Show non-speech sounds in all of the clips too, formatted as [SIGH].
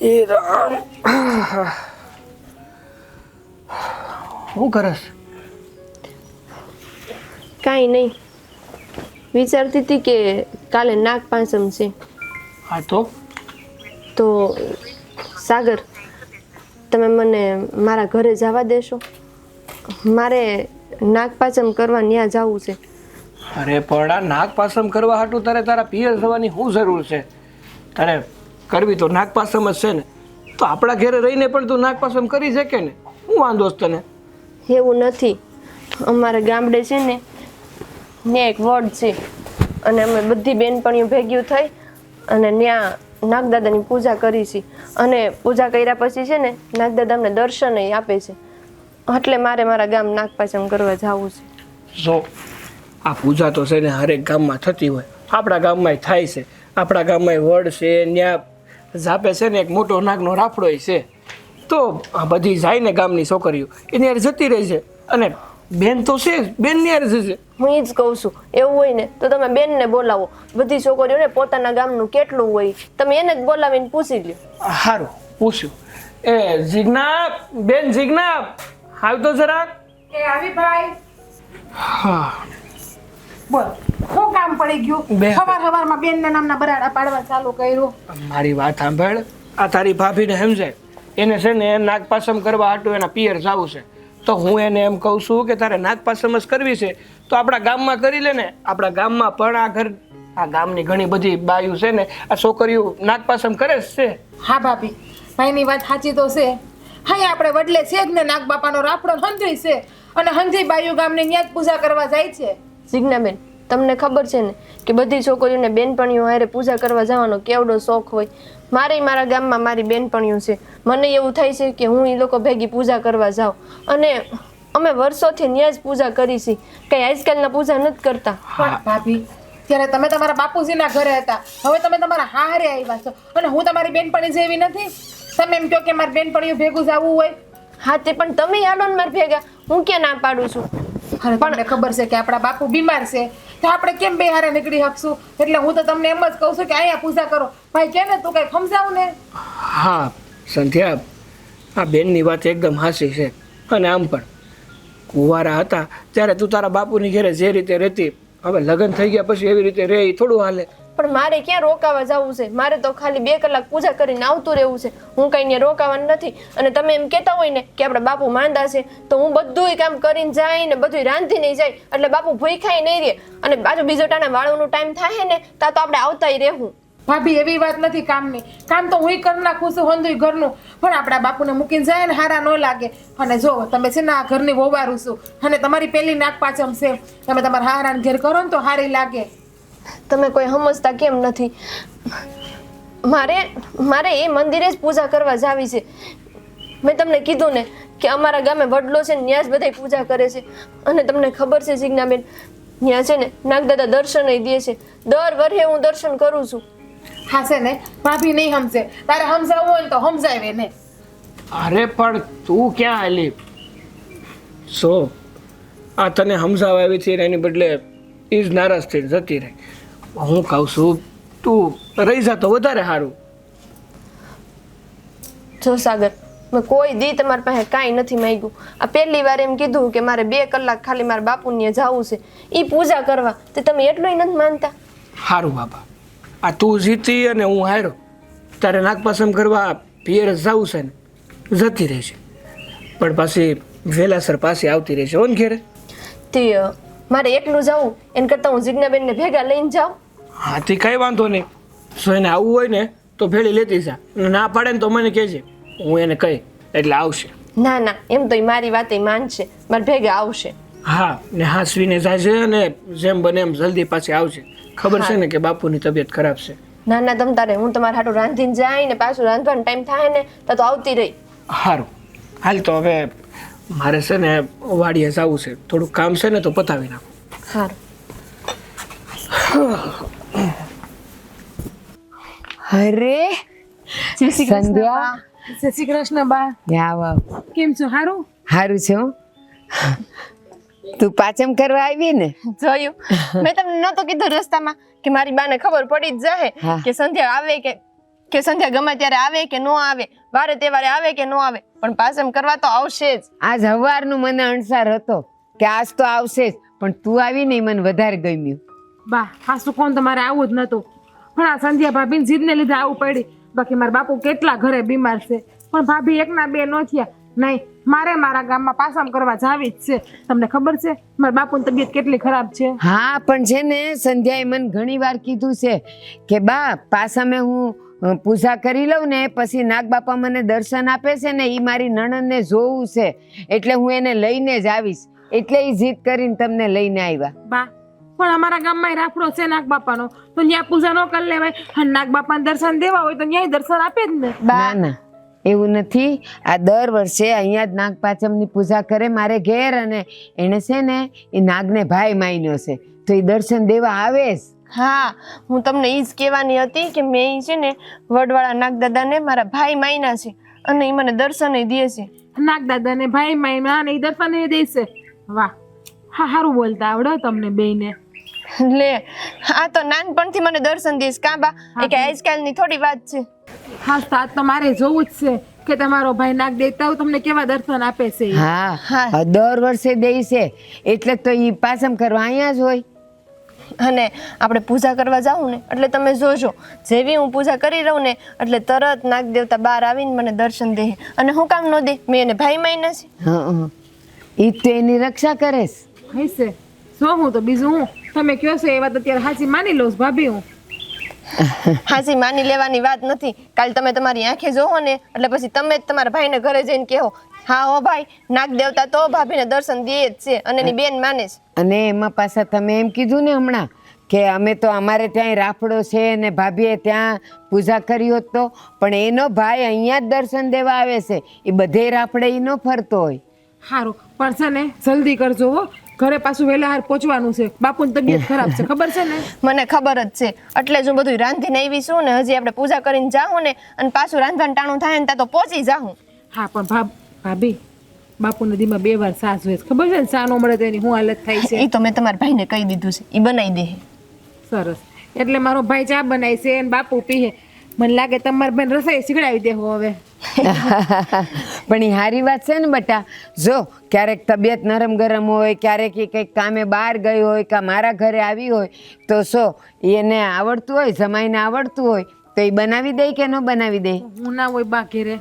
એ રામ શું કરસ? કાંઈ નહીં. વિચારતી હતી કે કાલે નાગ પાંચમ છે. હા તો? તો સાગર તમે મને મારા ઘરે જવા દેશો? મારે નાગ પાંચમ કરવા ત્યાં જવું છે. અરે પણ આ નાગપાસમ કરવા હાટું તારે તારા પિયર થવાની શું જરૂર છે? તારે કરવી તો નાગપાસમ જ છે ને. તો આપણા ઘરે રહીને પણ તું નાગપાસમ કરી શકે ને? હું વાંધો તને. એવું નથી. અમારા ગામડે છે ને ત્યાં એક વડ છે. અને અમે બધી બેનપણીઓ ભેગ્યું થઈ અને ત્યાં નાગદાદાની પૂજા કરી છે. અને પૂજા કર્યા પછી છે ને નાગદાદા અમને દર્શન આપે છે. એટલે મારે મારા ગામ નાગપાચમ કરવા જવું છે. જો આ પૂજા તો છે ને હરેક ગામમાં થતી હોય. આપણા ગામમાંય થાય છે. આપણા ગામમાંય વડ છે ત્યાં ઝાપે છે ને એક મોટો નાગનો રાફડોય છે. તો આ બધી જાય ને ગામની છોકરીઓ એની યાર જતી રહી છે. અને બેન તો છે જ, બેનની યાર જશે હું એ જ કહું છું એવું હોય ને તો તમે બેનને બોલાવો. બધી છોકરીઓને પોતાના ગામનું કેટલું હોય તમે એને જ બોલાવીને પૂછી લ્યો. સારું પૂછ્યું. એ જીજ્ઞા બેન જીજ્ઞા હાલ તો જરાક. એ આવી ભાઈ. હા. બોલ શું કામ પડી ગયું. સવાર સવારમાં બેન ના નામના બરાડા પાડવા ચાલુ કર્યું. મારી વાત સાંભળ. આ તારી ભાભીને સમજાય. એને છે ને નાગપાસમ કરવા હાટું એના પિયર જવું છે. તો હું એને એમ કહું છું કે તારે નાગપાસમ જ કરવી છે. તો આપણા ગામમાં કરી લે ને. આપણા ગામમાં પણ આ ઘર આ ગામની ઘણી બધી બાયું છે ને આ છોકરીઓ નાગપાસમ કરે જ છે. હા ભાભી. ભાઈની વાત સાચી તો છે. હા આપણે વડલે છે જ ને નાગ બાપાનો રાફડો હંધરી છે. અને સંજય બાયુ ગામને ત્યાં પૂજા કરવા જાય છે. સિગ્નાબેન તમને ખબર છે ને કે બધી છોકરીઓને બેનપણીઓ હારે પૂજા કરવા જવાનો કેવડો શોખ હોય? મારે મારા ગામમાં મારી બેનપણીઓ છે. મને એવું થાય છે કે હું એ લોકો ભેગી પૂજા કરવા જાઉં. અને અમે વર્ષોથી ત્યાં જ પૂજા કરી છે. કંઈ આજકાલના પૂજા નથી કરતા. ભાભી ત્યારે તમે તમારા બાપુજીના ઘરે હતા. હવે તમે તમારા હારે આવ્યા છો. અને હું તમારી બેનપણી જેવી નથી? તમે એમ કહો કે મારી બેનપણીઓ ભેગું જવું હોય? હા તે પણ તમે હાલો ને મારા ભેગા. હું ક્યાં ના પાડું છું? અને તમને ખબર છે કે આપણા બાપુ બીમાર છે. તો આપણે કેમ બે હારે નીકળી શકશું? એટલે હું તો તમને એમ જ કહું છું કે અહીંયા પૂજા કરો. ભાઈ કે ને તું કઈ સમજાવું ને? હા સંધ્યા આ બેનની વાત એકદમ હાસી છે. અને આમ પણ. કુંવારા હતા ત્યારે તું તારા બાપુની ઘરે જે રીતે રહેતી હવે લગ્ન થઈ ગયા પછી એવી રીતે રહે એ થોડું હાલે. પણ મારે ક્યાં રોકાવા જવું છે? મારે તો ખાલી બે કલાક પૂજા કરીને આવતું રહેવું છે. હું કઈ ત્યાં રોકાવાનું નથી. અને તમે એમ કહેતા હોય ને કે આપણા બાપુ માંદા છે, તો હું બધુંય કામ કરીને જાય ને બધું નહીં જાય. એટલે બાપુ ભૂખાય નહીં રહે. અને બાજુ બીજો ટાણા વાળવાનું ટાઈમ થાય ને ત્યાં તો આપણે આવતાય રહેવું. ભાભી, એવી વાત નથી કામની. કામ તો હું કરી નાખું છું, હંધુય ઘરનું. પણ આપણા બાપુને મૂકીને જાય ને હારા ન લાગે. અને જો, તમે છે ને આ ઘરની વોવારું છું. અને તમારી પેલી નાક પાછમ છે. તમે તમારા હારાને ઘેર કરો ને તો હારી લાગે. તમે કોઈ સમજતા કેમ નથી? મારે મારે એ મંદિરે જ પૂજા કરવા જાવી છે. મેં તમને કીધું ને કે અમારા ગામે વડલો છે ને ત્યાં જ બધા પૂજા કરે છે. અને તમને ખબર છે જિજ્ઞાબેન ત્યાં છે ને નાગદાદા દર્શન દે છે. દર વર્ષે હું દર્શન કરું છું. હા છે ને? ભાભી નહીં સમજે. તારે સમજાવવું હોય તો સમજાવે ને. અરે પણ તું ક્યાં આલી સો આ તને સમજાવવા આવી છે ને એની બદલે એ જ નારાજ થઈને જતી રહી. હું કહું છું તું રહી જા તો વધારે સારું. જો સાગર મેં કોઈ દી તમારી પાસે કાંઈ નથી માંગ્યું. આ પહેલી વાર એમ કીધું કે મારે બે કલાક ખાલી મારા બાપુને જવું છે. એ પૂજા કરવા તે તમે એટલું નથી માનતા? સારું બાબા આ તું જીતી અને હું હાર્યો. તારે નાગપાસમ કરવા પિયર જવું છે ને. જતી રહેશે પણ પાછી વેલાસર પાસે આવતી રહેશે ઓન ઘેરે. તે મારે એકલું જવું એને કરતાં હું જિજ્ઞાબેનને ભેગા લઈને જાઉં. હાથી કંઈ વાંધો નહીં. જો એને આવવું હોય ને તો ભેળી લેતી જા. ના પાડે ને તો મને કહેજે. હું એને કહી એટલે આવશે. ના ના એમ તો ઈ મારી વાત માનશે. મારે ભેગા આવશે. હા ને હાસવીને છે અને જેમ બને એમ જલ્દી પાછી આવશે. ખબર છે ને કે બાપુની તબિયત ખરાબ છે. ના ના તમ તારે હું તમારા હાટું રાંધીને જાય ને પાછું રાંધવાનો ટાઈમ થાય ને તો તો આવતી રહી. સારું હાલ તો હવે મારે છે ને વાડીએ જવું છે. થોડુંક કામ છે ને તો પતાવી નાખું. સારું અરે સંધ્યા. જય શ્રી કૃષ્ણ બા. યા કેમ છો? હારું? સારું છે હો. તું પાચમ કરવા આવી ને? જોયું. મેં તમને નતો કીધું રસ્તામાં કે મારી બાને ખબર પડી જ. જાહે કે સંધ્યા આવે કે કે સંધ્યા ગમે ત્યારે આવે કે ન આવે વારે તહેવારે આવે કે ન આવે પણ પાસમ કરવા તો આવશે જ. આજ હવારનું મને અણસાર હતો કે આજ તો આવશે જ પણ તું આવી નહીં મને વધારે ગમ્યું. બા હાસુ કોણ તમારે આવું જ નતું પણ આ સંધ્યા ભાભીને જીદને લીધે આવું પડી. બાકી મારા બાપુ કેટલા ઘરે બીમાર છે. પણ ભાભી એકના બે ન થયા. નહીં મારે મારા ગામમાં પાસામ કરવા જાવી જ છે. તમને ખબર છે મારા બાપુની તબિયત કેટલી ખરાબ છે? હા પણ છે ને સંધ્યાએ મને ઘણી વાર કીધું છે કે બા પાસામે હું પૂજા કરી લઉં ને પછી નાગબાપા મને દર્શન આપે છે ને એ મારી નણંદને જોવું છે. એટલે હું એને લઈને જ આવીશ. એટલે એ જીદ કરીને તમને લઈને આવ્યા. બા પણ અમારા ગામમાં રાફડો છે નાગ બાપાનો તો ત્યાં પૂજા ન કરી લેવાય. અને નાગ બાપાને દર્શન દેવા હોય તો ત્યાંય દર્શન આપે જ ને. બા ના એવું નથી. આ દર વર્ષે અહીંયા જ નાગપાચમની પૂજા કરે મારે ઘેર અને એણે છે ને એ નાગને ભાઈ માન્યો છે. તો એ દર્શન દેવા આવે જ. હા હું તમને એ જ કહેવાની હતી કે મેં એ છે ને વડવાળા નાગદાદાને મારા ભાઈ માયના છે અને એ મને દર્શન દે છે. નાગદાદાને ને ભાઈ માય ને એ દર્શન એ દેશે વાહ હા સારું બોલતા આવડે તમને બેયને. લે આ તો નાનપણથી મને દર્શન દેશ કાં બા? એ કે આજકાલની થોડી વાત છે. હા તો આજ તો મારે જોવું જ છે કે તમારો ભાઈ નાગ દેવતાઓ તમને કેવા દર્શન આપે છે? હા હા. હા, દર વર્ષે દે છે. એટલે તો એ પાસમ કરવા અહીંયા જ હોય. અને આપણે પૂજા કરવા જાઉં ને એટલે તમે જોજો. જેવી હું પૂજા કરી રહું ને એટલે તરત નાગ દેવતા બહાર આવીને મને દર્શન દે. અને હું કામ ન દે મેં એને ભાઈ માયના છે. હા એ તો એની રક્ષા કરે છે. હશે જો હું તો બીજું હું? તમે કયો છો એ વાત અત્યારે હાચી માની લઉં ભાભી હું. હાજી માની લેવાની વાત નથી. કાલ તમે તમારી આંખે જોવો ને એટલે પછી તમે જ તમારા ભાઈને ઘરે જઈને કહો હા હો ભાઈ નાગ દેવતા તો ભાભીને દર્શન દે જ છે અને એની બેન માને છે. અને એમાં પાછા તમે એમ કીધું ને હમણાં કે અમે તો અમારે ત્યાં રાફડો છે ને ભાભીએ ત્યાં પૂજા કરી હોત તો પણ એનો ભાઈ અહીંયા જ દર્શન દેવા આવે છે. એ બધે રાફડે ન ફરતો હોય. સારું પણ છે ને જલ્દી કરજો હો. ઘરે પાછું વહેલા હાર પહોંચવાનું છે. બાપુની તબિયત ખરાબ છે ખબર છે ને? મને ખબર જ છે. એટલે જ હું બધું રાંધીને આવી છું ને હજી આપણે પૂજા કરીને જાઉં ને અને પાછું રાંધવાનું ટાણું થાય ને ત્યાં તો પહોંચી જાઉં. હા પણ ભાભ ભાભી બાપુ નદીમાં બે વાર સાસ હોય ખબર છે ને સાનો મળે તો એની હું હાલત થાય છે? એ તો મેં તમારા ભાઈને કહી દીધું છે. એ બનાવી દે. સરસ. એટલે મારો ભાઈ ચા બનાવી છે અને બાપુ પીએ મને લાગે તમારા બેન રસોઈ શીખડાવી દેવો હવે. [LAUGHS] પણ એ સારી વાત છે ને બટા. જો ક્યારેક તબિયત નરમ ગરમ હોય ક્યારેક એ કંઈક કામે બહાર ગઈ હોય કે મારા ઘરે આવી હોય તો શો એને આવડતું હોય જમાઈને આવડતું હોય તો એ બનાવી દે કે ન બનાવી દે? હું ના હોય બા ઘેરે.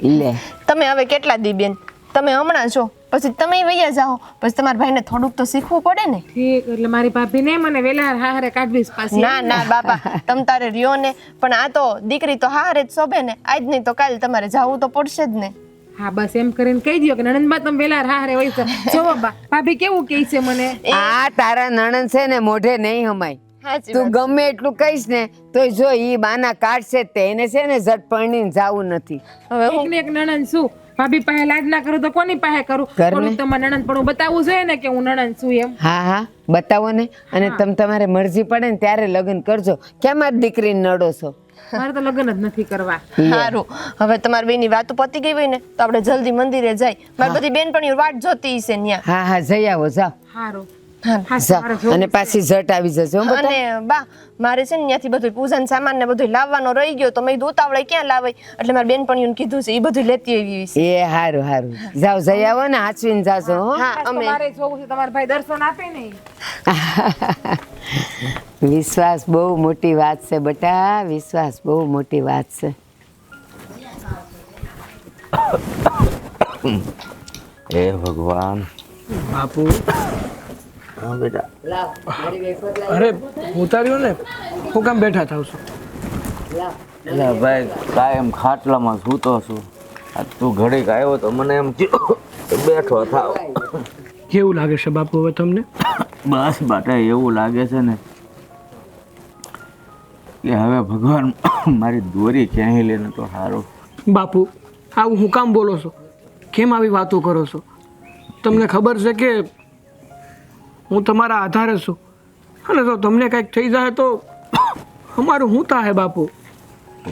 લે તમે હવે કેટલા દી બેન તમે હમણાં છો પછી તમે વૈયા જાઓ પછી તમારા ભાઈને થોડુંક તો શીખવું પડે ને. ઠીક એટલે મારી ભાભીને મને વેલા હારે કાઢવીશ પાછી. ના ના બાપા તમ તારે રહ્યો ને પણ આ તો દીકરી તો હારે જ શોભે ને આજ નહીં તો કાલ તમારે જવું તો પડશે જ ને. હા બસ એમ કરીને કહી દો કે નણંદબા તમે વેલા હારે હોય છે જોવો બા ભાભી કેવું કહે છે મને? આ તારા નણંદ છે ને મોઢે નહીં હમાય. તું ગમે એટલું કહીશ ને તો જો ઈ બાના કાઢશે તે એને છે ને ઝટ પરણીને જાવું નથી. હવે હું એક ને નણંદ છું. ભાભી પાસે લાજ ના કરું તો કોની પાસે કરું? ઘરને. તમારે નણંદ પણ બતાવવું જોઈએ ને કે હું નણંદ છું એમ. હા હા બતાવો ને. અને તમ તમારે મરજી પડે ને ત્યારે લગ્ન કરજો. કેમ આ દીકરીને નડો છો? મારે તો લગ્ન જ નથી કરવા. સારું હવે તમારી બેની વાતો પતી ગઈ હોય ને તો આપણે જલ્દી મંદિરે જાય મારી બધી બેનપણી વાટ જોતી હશે ત્યાં હા હા જઈ આવો જાઓ. સારું અને પાછી ઝટ આવી બેટા. અને બા મારે છે ને ત્યાંથી બધું પૂજન સામાન ને બધું લાવવાનો રહી ગયો તો મેં દોતાવળે ક્યાં લાવે? એટલે મારી બેનપણીઓને કીધું છે એ બધું લેતી આવી એ હારું હારું. જાઓ જઈ આવો ને હાચવીને જાજો હા. અમે મારે જોવું છે તમારા ભાઈ દર્શન આપે ને [LAUGHS] વિશ્વાસ બહુ મોટી વાત છે બટા. વિશ્વાસ બહુ મોટી વાત છે. [COUGHS] હે ભગવાન. બાપુ. હા બેટા અરે ઉતાર્યો ને? હું કામ બેઠા થાવ છું? એટલે ભાઈ કાયમ ખાટલામાં સૂતો છું. આ તું ઘડીક આવ્યો તો મને એમ બેઠો થાવ. કેવું લાગે છે બાપુ હવે તમને? બસ બાટા એવું લાગે છે ને કે હવે ભગવાન મારી દોરી ક્યાંય લઈને તો સારું બાપુ આવું હું કામ બોલો છો? કેમ આવી વાતો કરો છો? તમને ખબર છે કે હું તમારા આધારે છું. અને જો તમને કંઈક થઈ જાય તો અમારું હું થાય બાપુ?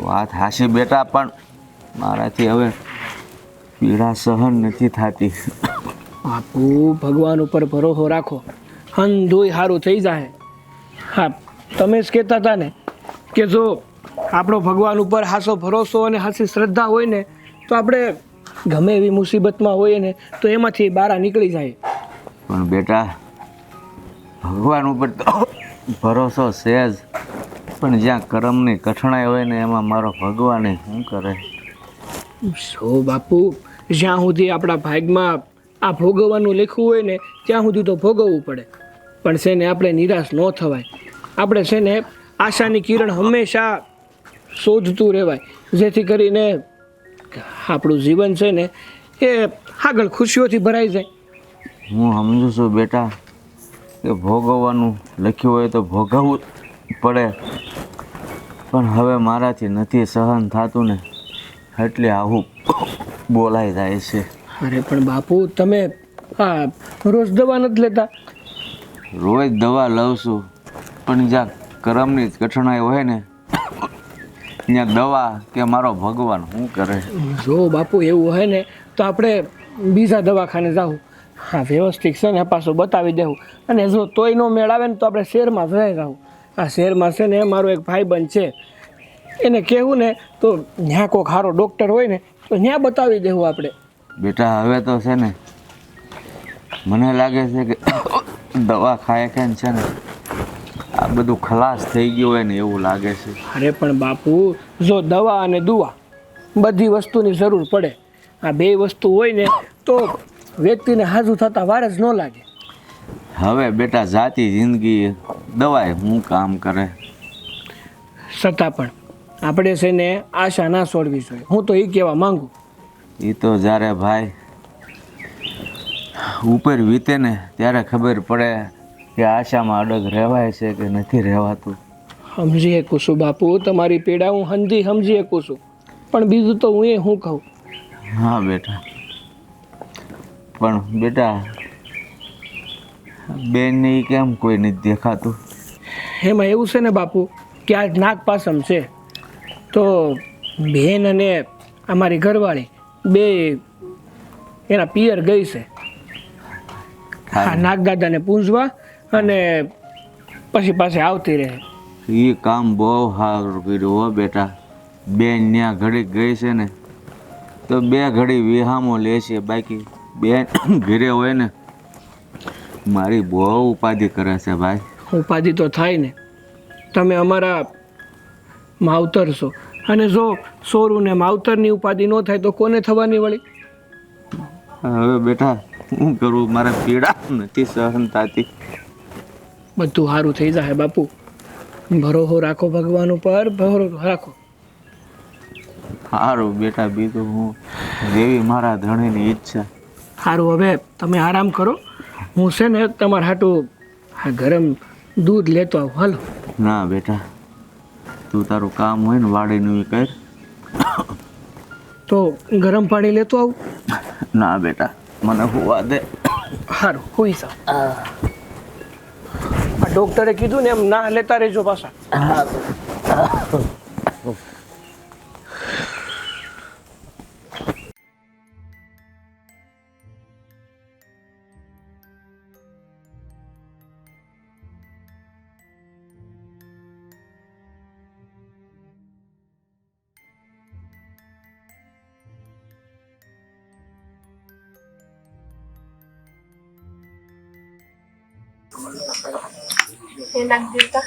વાત હાશી બેટા પણ મારાથી હવે પીડા સહન નથી થતી. બાપુ ભગવાન ઉપર ભરોસો રાખો. હન ધોઈ સારું થઈ જાય. હા તમે જ કહેતા હતા ને કે જો આપણો ભગવાન ઉપર હાસો ભરોસો અને હાસી શ્રદ્ધા હોય ને તો આપણે ગમે એવી મુસીબતમાં હોઈએ ને તો એમાંથી બારા નીકળી જાય. પણ બેટા ભગવાન ઉપર તો ભરોસો છે જ. પણ જ્યાં કર્મની કઠણાઈ હોય ને એમાં મારો ભગવાન શું કરે? સો બાપુ જ્યાં સુધી આપણા ભાગમાં આ ભોગવવાનું લખ્યું હોય ને ત્યાં સુધી તો ભોગવવું પડે. પણ છે ને આપણે નિરાશ ન થવાય. આપણે છે ને આશાની કિરણ હંમેશા શોધતું રહેવાય. જેથી કરીને આપણું જીવન છે ને એ આગળ ખુશીઓથી ભરાઈ જાય. હું સમજુ છું બેટા. કે ભોગવવાનું લખ્યું હોય તો ભોગવવું પડે. પણ હવે મારાથી નથી સહન થતું ને એટલે આવું બોલાઈ જાય છે. અરે પણ બાપુ તમે આ રોજ દવા નથી લેતા? રોજ દવા લઉં છું પણ જ્યાં કરમની કઠણાઈ હોય ને ત્યાં દવા કે મારો ભગવાન શું કરે? જો બાપુ એવું હોય ને તો આપણે બીજા દવાખાને જાવું હા વ્યવસ્થિત છે ને પાછું બતાવી દેવું. અને જો તોય ન મેળ આવે ને તો આપણે શહેરમાં જઈ રહું આ શહેરમાં છે ને મારો એક ભાઈબંધ છે. એને કહેવું ને તો ત્યાં કોઈક સારો ડૉક્ટર હોય ને તો ત્યાં બતાવી દેવું આપણે. બેટા હવે તો છે ને મને લાગે છે કે દવા ખાય કે છે ને આ બધું ખલાસ થઈ ગયું હોય ને એવું લાગે છે. અરે પણ બાપુ જો દવા અને દુવા બધી વસ્તુની જરૂર પડે. આ બે વસ્તુ હોય ને તો વ્યક્તિને હાજુ થતાં વાર જ ન લાગે. હવે બેટા જાતી જિંદગી દવાય હું કામ કરે? છતાં પણ આપણે છે ને આશા ના છોડવી જોઈએ. હું તો એ કહેવા માંગુ. એ તો જ્યારે ભાઈ ઉપર વીતે ને ત્યારે ખબર પડે કે આશામાં અડગ રહેવાય છે કે નથી રહેવાતું. સમજી શકું છું બાપુ તમારી પીડા હું સમજી શકું છું પણ બીજું તો હું એ હું કહું. હા બેટા. પણ બેટા બેનને ઈ કેમ કોઈ નથી દેખાતું? એમાં એવું છે ને બાપુ કે આજ નાગ પાસમ છે. તો બેન અને અમારી ઘરવાળી બે એના પિયર ગઈ છે. હા. નાગદાદાને પૂંજવા અને પછી પાસે આવતી રહે. એ કામ બહુ સારું કર્યું હો બેટા. બેન ત્યાં ઘડી ગઈ છે ને તો બે ઘડી વિહામો લે છે બાકી. બેન [CLEARS THROAT] ઘરે હોય ને મારી બહુ ઉપાધિ કરે છે ભાઈ. ઉપાધિ તો થાય ને. તમે અમારા માવતર છો. અને જો સોરું ને માવતરની ઉપાધિ ન થાય તો કોને થવાની વળી? હવે બેટા હું કરું? મારે પીડા નથી સહન થતી. બધું સારું થઈ જાય બાપુ. ભરોહો રાખો ભગવાન ઉપર ભરોહો રાખો. સારું બેટા બીજું હું. જેવી મારા ધણીની ઈચ્છા. સારું હવે તમે આરામ કરો. હું છે ને તમારા હાટું આ ગરમ દૂધ લેતો આવું. હાલો. ના બેટા તું તારું કામ હોય ને વાડીનું એ કર. તો ગરમ પાણી લેતો આવું. ના બેટા મને હોવા દે. સારું હોઈ આ ડોક્ટરે કીધું ને એમ ના લેતા રહેજો પાછા. હે. નાગ દેવતા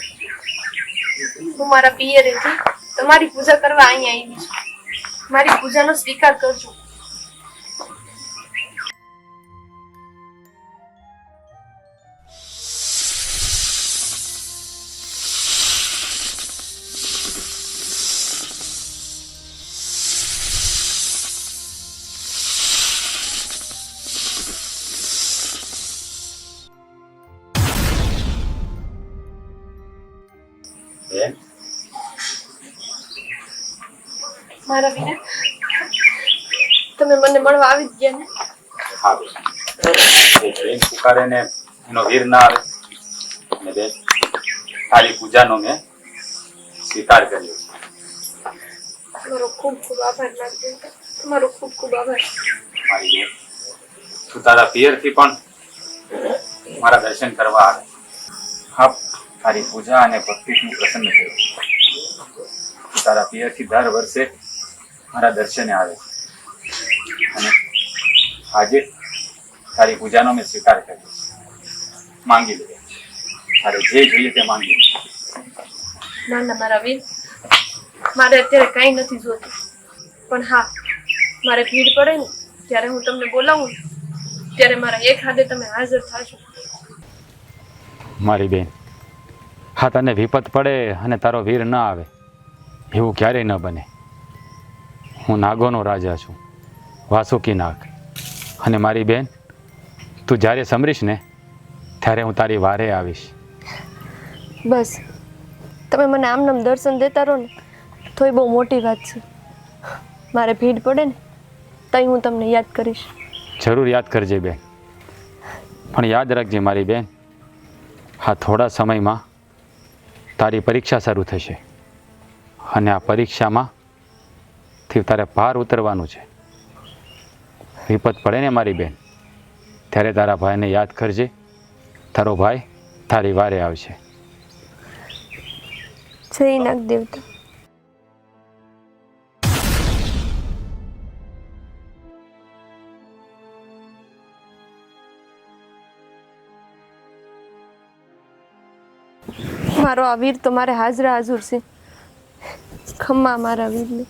હું મારા પિયરેથી તમારી પૂજા કરવા અહીંયા આવી છું. મારી પૂજાનો સ્વીકાર કરજો. મારા વિના? તમે મને મળવા આવી જ ગયા ને? હા એ પુકારે ને એનો વીર ના આવે બેન તારી પૂજાનો મેં સ્વીકાર કર્યો તમારો ખૂબ ખૂબ આભાર તમારો ખૂબ ખૂબ આભાર. મારી બેન તું તારા પિયરથી પણ મારા દર્શન કરવા આવે. હા તારી પૂજા અને ભક્તિથી પ્રસન્ન થયો. તારા પિયરથી દર વર્ષે મારા દર્શને આવે છે. અને આજે તારી પૂજાનો મેં સ્વીકાર કર્યો માંગી લે. તારે જે જોઈએ તે માંગી ના ના મારા વીર. મારે અત્યારે કાંઈ નથી જોતું. પણ હા મારે ભીડ પડે ને ત્યારે હું તમને બોલાવું ત્યારે મારા એક હાથે તમે હાજર થશો. મારી બેન હા તને વિપત પડે અને તારો વીર ન આવે. એવું ક્યારેય ન બને. હું નાગોનો રાજા છું વાસુકી નાગ. અને મારી બેન તું જ્યારે સમરીશ ને ત્યારે હું તારી વારે આવીશ. બસ. તમે મને આમ નામ દર્શન દેતા રહો ને તો એ બહુ મોટી વાત છે. મારે ભીડ પડે ને તઈ હું તમને યાદ કરીશ. જરૂર યાદ કરજે બેન. પણ યાદ રાખજે મારી બેન હા થોડા સમયમાં તારી પરીક્ષા શરૂ થશે. અને આ પરીક્ષામાં થી તારે ભાર ઉતરવાનું છે. વિપત પડે ને મારી બેન, ત્યારે તારા ભાઈને યાદ કરજે. તારો ભાઈ તારી વારે આવશે. મારો આ વીર તો. મારે હાજરા હાજર છે. ખમ્મા મારા વીરને.